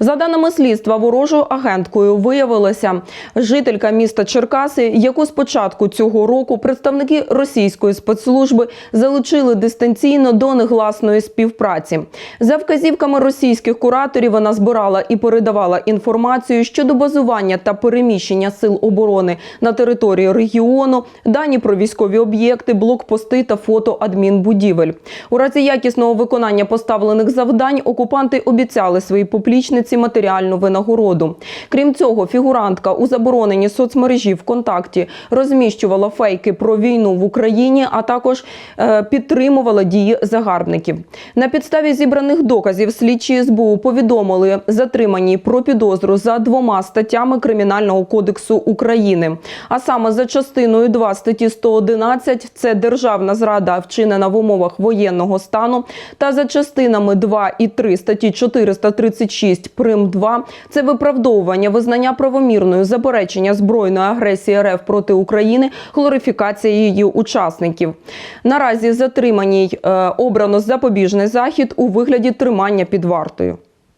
За даними слідства, ворожою агенткою виявилася жителька міста Черкаси, яку з початку цього року представники російської спецслужби залучили дистанційно до негласної співпраці. За вказівками російських кураторів вона збирала і передавала інформацію щодо базування та переміщення сил оборони на території регіону, дані про військові об'єкти, блокпости та фото адмінбудівель. У разі якісного виконання поставлених завдань окупанти обіцяли своїй поплічниці матеріальну винагороду. Крім цього, фігурантка у забороненій соцмережі ВКонтакті розміщувала фейки про війну в Україні, а також е, підтримувала дії загарбників. На підставі зібраних доказів слідчі СБУ повідомили затриманій про підозру за двома статтями Кримінального кодексу України. А саме за частиною 2 статті 111 – це державна зрада, вчинена в умовах воєнного стану, та за частинами 2 і 3 статті 436 прим 2 – це виправдовування визнання правомірною заперечення збройної агресії РФ проти України, глорифікація її учасників. Наразі затриманій е, обрано запобіжний захід у вигляді тримання під вартою.